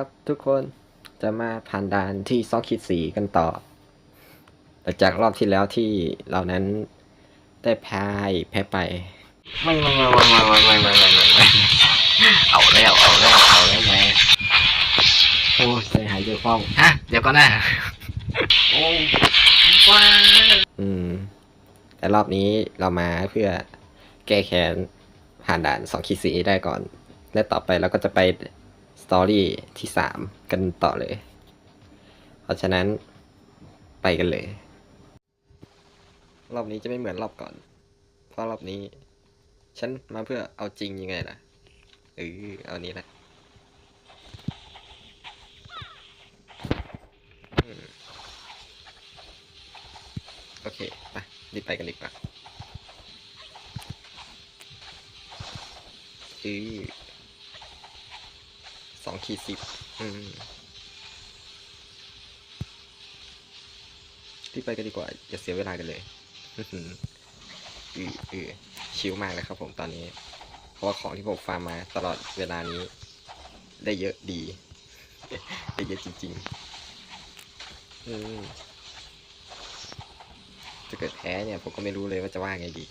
ครับทุกคนจะมาผ่านด่านที่ซอกคิดสีกันต่อหลังจากรอบที่แล้วที่เรานั้นได้แพ้แพ้ไปไม่ไม่ไม่ไม่ไม่ไม่ไม่ไม่ไม่ไม่เอาแล้วเอาแล้วเอาแล้วไงโอ้ใจหายใจคว่ฮะเดี๋ยวก็นะโอ้ว้าอืมแต่รอบนี้เรามาเพื่อแก้แค้นผ่านด่านสองขีดสีได้ก่อนและต่อไปเราก็จะไป ตอรี่ที่สามกันต่อเลย เพราะฉะนั้นไปกันเลย รอบนี้จะไม่เหมือนรอบก่อน เพราะรอบนี้ ฉันมาเพื่อเอาจริงยังไงล่ะเออเอานี้แหละโอเค ไปรีบไปกันดีกว่าอือ สองขีดสิบอืมรีบไปกันดีกว่าอย่าเสียเวลากันเลยอืออือชิลมากเลยครับผมตอนนี้ เพราะว่าของที่ผมฟาร์มมาตลอดเวลานี้ ได้เยอะดี ได้เยอะจริงๆ อืมถ้าเกิดแพ้เนี่ยผมก็ไม่รู้เลยว่าจะว่าไงดี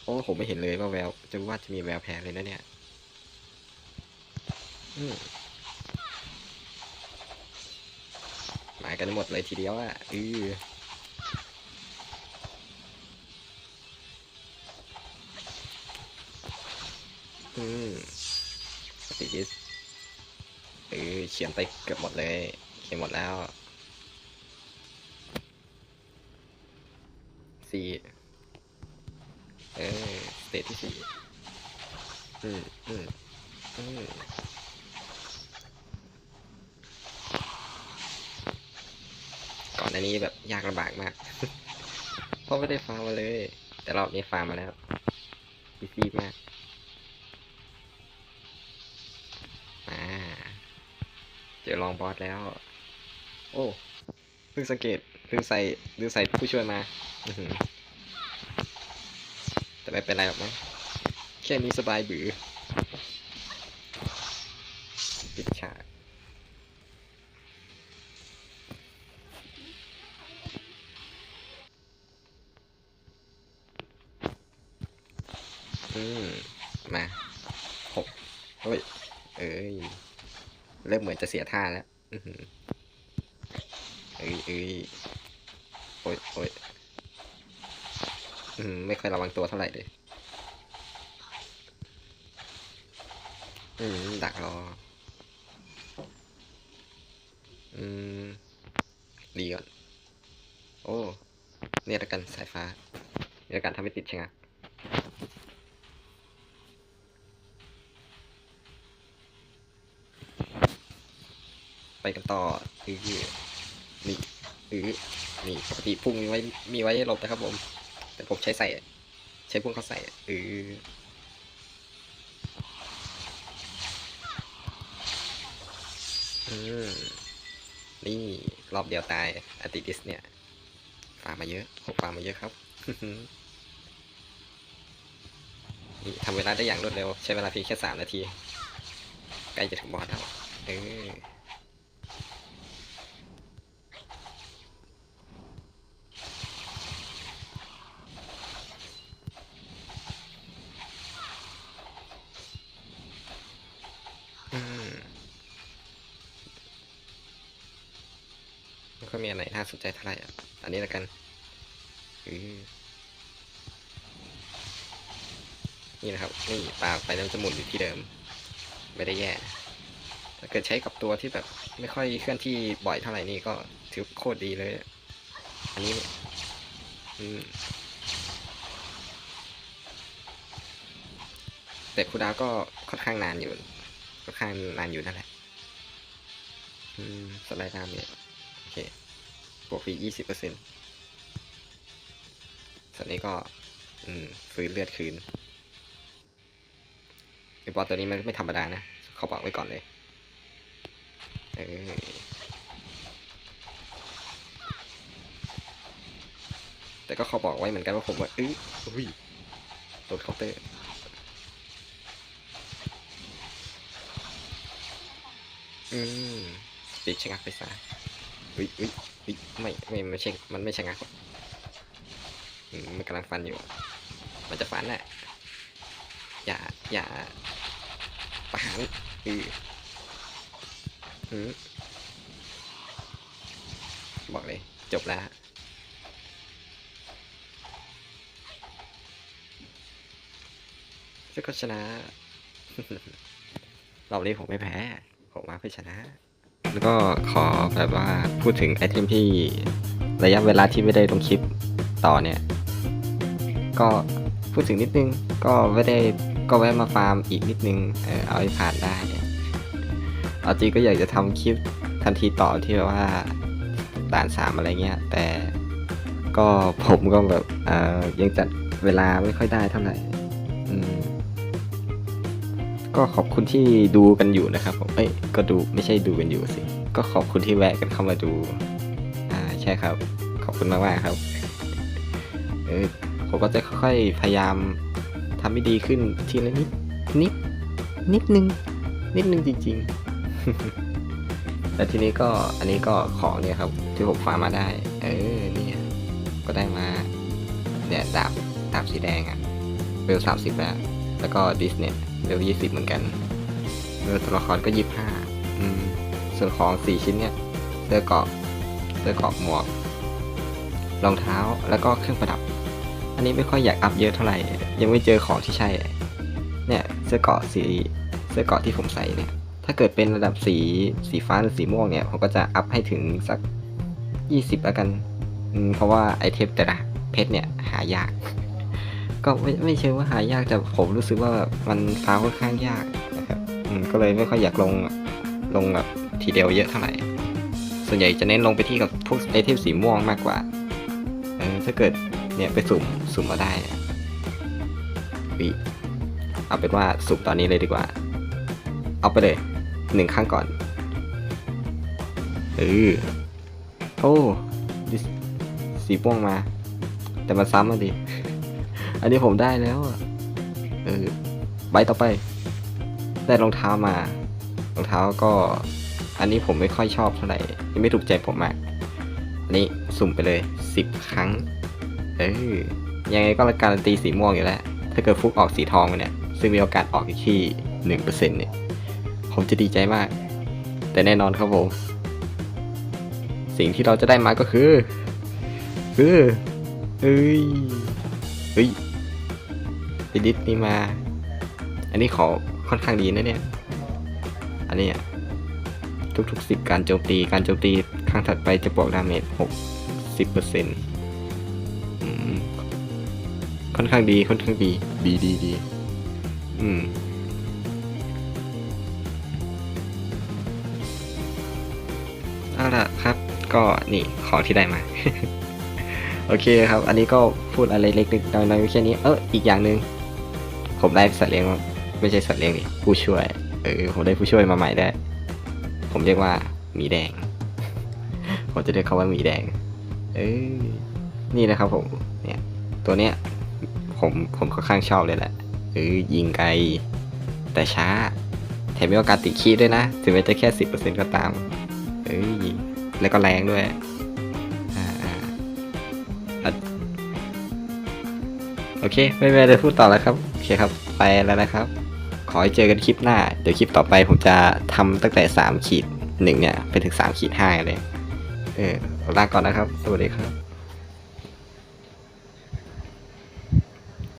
เพราะว่าผมไม่เห็นเลยว่าแววจะว่าจะมีแววแพ้เลยนะเนี่ย มมากันหมดเลยทีเดียวอะอืออืมสติดิสเออเขียนไปเกือบหมดเลย เขียนหมดแล้วสี่เออสเตทที่สี่อืมอืมอืมก่ อันนี้แบบยากลำบากมาก เพราะไม่ได้ฟาร์มมาเลย แต่รอบนี้ฟาร์มมาแล้วอีซี่มากอ่าเจอลองบอสแล้ว โอ้เพิ่งสังเกตลืมใส่ลืมใส่ผู้ช่วยมาแต่ไม่เป็นไรหรอกมั้งแค่นี้สบายบือ อืมมาหกเฮ้ย เอ้ย เริ่มเหมือนจะเสียท่าแล้วเอ้ยเอ้ยโอ้ยโอ้ยอืม ไม่ค่อยระวังตัวเท่าไหร่เลย อืม ดักรอ อืม ดีก่อน โอ้ เนี่ยละกันสายฟ้าเนี่ยละกันทำให้ติดชะงัก ไปกันต่ออือนี่อือนี่ปกติพุ่งมีไว้มีไว้ให้หลบนะครับผม แต่ผมใช้ใส่ ใช้พุ่งเขาใส่อือนี่รอบเดียวตายอาติดิสเนี่ยฟาร์มมาเยอะผมฟาร์มมาเยอะครับนี่ทำเวลาได้อย่างรวดเร็ว ใช้เวลาเพียงแค่สามนาที ใกล้จะถึงบอสแล้วเออ ไม่ค่อยมีอะไรน่าสนใจเท่าไหร่อะ อันนี้ละกันนี่นะครับ นี่ปากไปแล้วจะหมุนอยู่ที่เดิม ไม่ได้แย่ถ้าเกิดใช้กับตัวที่แบบไม่ค่อยเคลื่อนที่บ่อยเท่าไหร่นี่ก็ถือโคตรดีเลย อันนี้เนี่ยอืมแต่คูดาวก็ค่อนข้างนานอยู่ ค่อนข้างนานอยู่นั่นแหละสไลด์ดามเนี่ย วกฟรียี่สิบเปอร์เซ็นต์ส่วนนี้ก็ฟื้นเลือดคืนไอ้บอสตัวนี้มันไม่ธรรมดานะ เขาบอกไว้ก่อนเลย เออแต่ก็เขาบอกไว้เหมือนกันว่าผมว่าอื้ออุ้ยโดนเคาน์เตอร์อืมปิดชะงักไปซะอุ้ยอุ้ย ไม่ไม่ไม่ใช่มันไม่ใชะงักมันกำลังฟันอยู่ มันจะฟันแหละอย่าอย่าปางอืออือบอกเลย จบแล้วแล้วก็ชนะรอบนี้ผมไม่แพ้ ผมมาเพื่อชนะ แล้วก็ขอแบบว่าพูดถึงไอเทมที่ระยะเวลาที่ไม่ได้ลงคลิปต่อเนี่ย ก็พูดถึงนิดนึง ก็ไม่ได้ก็แวะมาฟาร์มอีกนิดนึง เออเอาให้ผ่านได้เอาจริงก็อยากจะทำคลิปทันทีต่อที่แบบว่าด่านสามอะไรเงี้ย แต่ก็ผมก็แบบเออยังจัดเวลาไม่ค่อยได้เท่าไหร่ ก็ขอบคุณที่ดูกันอยู่นะครับผมเอ้ยก็ดูไม่ใช่ดูกันอยู่สิ ก็ขอบคุณที่แวะกันเข้ามาดู อ่าใช่ครับ ขอบคุณมากมากครับ เออผมก็จะค่อยๆพยายามทำให้ดีขึ้นทีละนิดนิดนิดนึง นิดนึงจริงๆแล้วทีนี้ก็อันนี้ก็ของเนี่ยครับ ที่ผมฟามาได้ เออเนี่ยก็ได้มาเนี่ยดาบดาบสีแดงอะเวลสามสิบแล้ว แล้วก็ดิสเนี่ยเวลยี่สิบเหมือนกันเวลตัวละครก็ยี่ห้าอืมส่วนของสี่ชิ้นเนี่ยเสื้อเกราะเสื้อเกราะหมวกรองเท้าแล้วก็เครื่องประดับ อันนี้ไม่ค่อยอยากอัพเยอะเท่าไหร่ ยังไม่เจอของที่ใช่ เนี่ยเสื้อเกราะสีเสื้อเกราะที่ผมใส่เนี่ย ถ้าเกิดเป็นระดับสีสีฟ้าหรือสีม่วงเนี่ยผมก็จะอัพให้ถึงสักยี่สิบแล้วกัน เพราะว่าไอเทมแต่ละเพชรเนี่ยหายาก ก็ไม่ไม่เชิงว่าหายากแต่ผมรู้สึกว่ามันฟาค่อนข้างยากนะครับก็เลยไม่ค่อยอยากลงลงแบบทีเดียวเยอะเท่าไหร่ ส่วนใหญ่จะเน้นลงไปที่กับพวกไอเทมสีม่วงมากกว่าถ้าเกิดเนี่ยไปสุ่มสุ่มมาได้นะวิเอาเป็นว่าสุ่มตอนนี้เลยดีกว่า เอาไปเลยหนึ่งครั้งก่อนเออโอ้สีม่วงมา แต่มันซ้ำมาดิ อันนี้ผมได้แล้วอะเออใบต่อไป ได้รองเท้ามารองเท้าก็ อันนี้ผมไม่ค่อยชอบเท่าไหร่ยังไม่ถูกใจผมมากอันนี้สุ่มไปเลยสิบครั้ง เออยังไงก็การันตีสีม่วงอยู่แล้ว ถ้าเกิดฟุกออกสีทองมาเนี่ย ซึ่งมีโอกาสออกอยู่ที่หนึ่งเปอร์เซ็นต์เนี่ย ผมจะดีใจมาก แต่แน่นอนครับผม สิ่งที่เราจะได้มาก็คือ คือ เอ้ย เฮ้ย ไปดิสนี่มา อันนี้ขอค่อนข้างดีนะเนี่ย อันนี้ทุกๆสิบการโจมตี การโจมตีครั้งถัดไปจะบวกดาเมจหกสิบเปอร์เซ็นต์ค่อนข้างดี ค่อนข้างดี ดีดีดีอืมเอาล่ะครับ ก็นี่ของที่ได้มา โอเคครับ อันนี้ก็พูดอะไรเล็กๆน้อยๆแค่นี้ เอออีกอย่างหนึ่ง ผมได้สัตว์เลี้ยงไม่ใช่สัตว์เลี้ยงดิผู้ช่วย เออ ผมได้ผู้ช่วยมาใหม่ได้ ผมเรียกว่าหมีแดง ผมจะเรียกเขาว่าหมีแดง เออ นี่นะครับผม เนี่ย ตัวเนี้ย ผมผมค่อนข้างชอบเลยแหละเออยิงไกล แต่ช้า แถมมีโอกาสติดคีย์ด้วยนะ ถึงแม้จะแค่สิบเปอร์เซ็นต์ก็ตาม เอ้ย แล้วก็แรงด้วย โอเค ไม่มีอะไรพูดต่อแล้วครับ โอเคครับ ไปแล้วนะครับ ขอให้เจอกันคลิปหน้า เดี๋ยวคลิปต่อไปผมจะทำตั้งแต่สามขีดหนึ่งเนี่ยไปถึงสามขีดห้าเลย เออลาก่อนนะครับ สวัสดีครับ